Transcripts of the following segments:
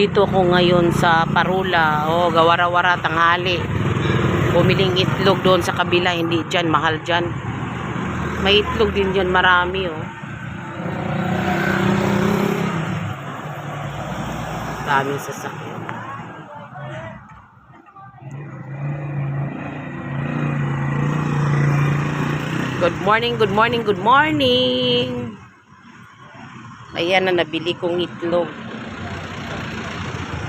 Dito ko ngayon sa Parula. Oh, gawara-wara tanghali. Bumiling itlog doon sa kabila. Hindi dyan. Mahal dyan. May itlog din dyan. Marami oh. Daming sasakyan. Good morning, good morning, good morning. Ayan na nabili kong itlog.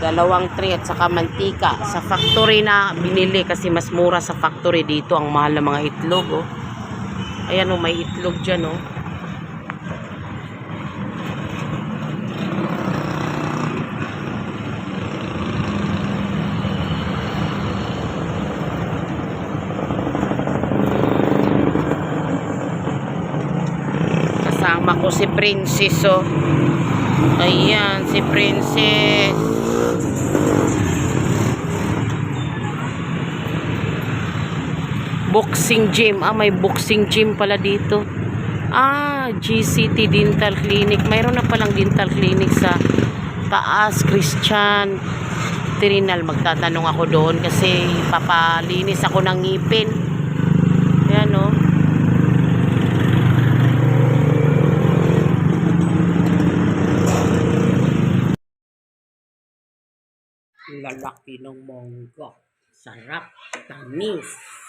Dalawang tray at saka mantika. Sa factory na binili kasi mas mura sa factory dito ang mahal ng mga itlog. Oh. Ayan oh, may itlog dyan oh. Kasama ko si Princess oh. Ayan, si Princess. Boxing gym. Ah, may boxing gym pala dito. Ah, GCT Dental Clinic. Mayroon na palang dental clinic sa taas, Christian. Trinal. Magtatanong ako doon kasi papalinis ako ng ngipin. Ayan, oh. Lalaki ng monggo. Sarap. Tamis.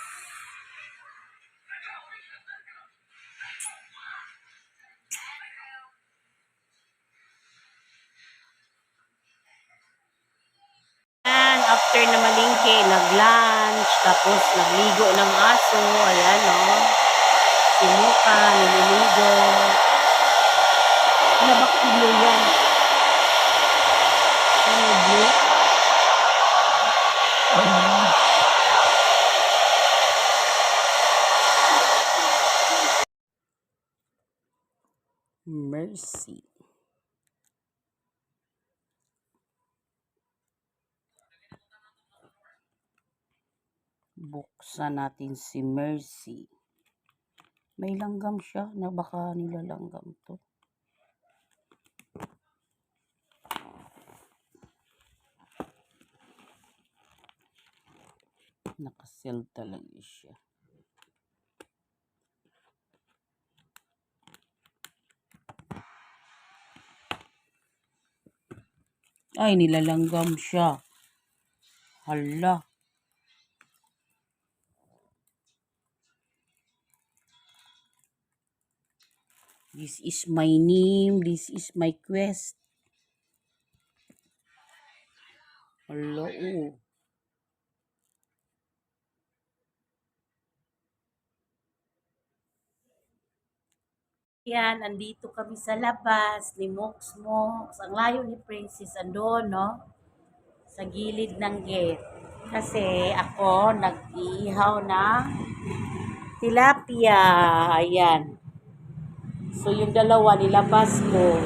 After na malingke, nag-lunch, tapos nagligo ng aso. Ayan, o. Si Muka, nililigo. Ano ba kilo yan? Ano, blue? Mercy. Buksan natin si Mercy. May langgam siya na baka nilalanggam to. Nakasell talaga siya. Ay, nilalanggam siya. Hala. This is my name. This is my quest. Hala, oh. Yan, andito kami sa labas ni Mox Mox. Ang layo ni Princess andon, no? Sa gilid ng gate. Kasi ako nag-ihaw ng tilapia. Ayan. So, yung dalawa nilabas ko.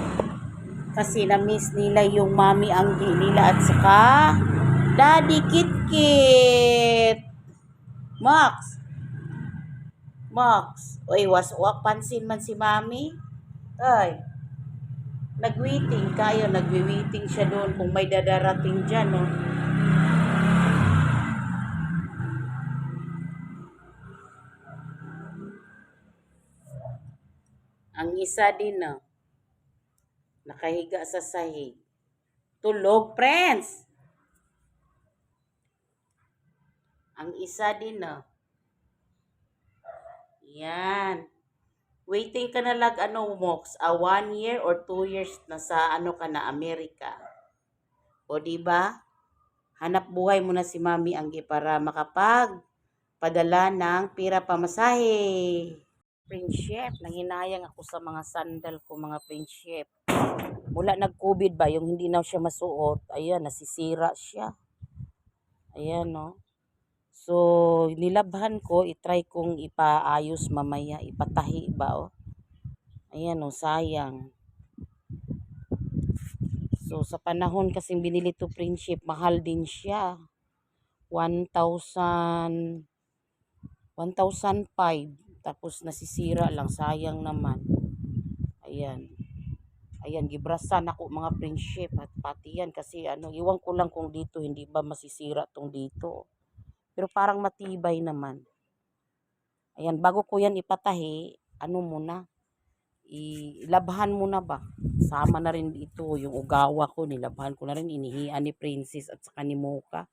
Kasi na-miss nila yung mami anggi nila at saka Daddy Kit Kit. Max. Max. Uy, was wak pansin man si mami. Ay. Nag-waiting kayo. Nagwi-waiting siya doon kung may dadarating dyan, no? Ang isa din, no? Nakahiga sa sahig. Tulog, friends! Ang isa din, no? Yan. Waiting ka na lag, ano, Mox? A one year or two years na sa, ano ka na, Amerika. O, di ba? Hanap buhay mo na si Mami Anggi para makapag padala ng pira pamasahe. Friendship, nanginayang ako sa mga sandal ko, mga friendship. Mula nag-COVID ba, yung hindi na siya masuot, ayan, nasisira siya. Ayan, no. So, nilabhan ko, itry kong ipaayos mamaya, ipatahi ba, oh. Ayan, oh, sayang. So, sa panahon kasing binili to friendship, mahal din siya. 1,000, 1,005. Tapos nasisira lang, sayang naman. Ayan. Ayan, gibrasan ako mga friendship at pati yan kasi ano, iwan ko lang kung dito hindi ba masisira tong dito. Pero parang matibay naman. Ayan, bago ko yan ipatahi, ano muna, ilabhan muna ba? Sama na rin dito yung ugawa ko, nilabhan ko na rin, inihian ni Princess at saka ni Mocha.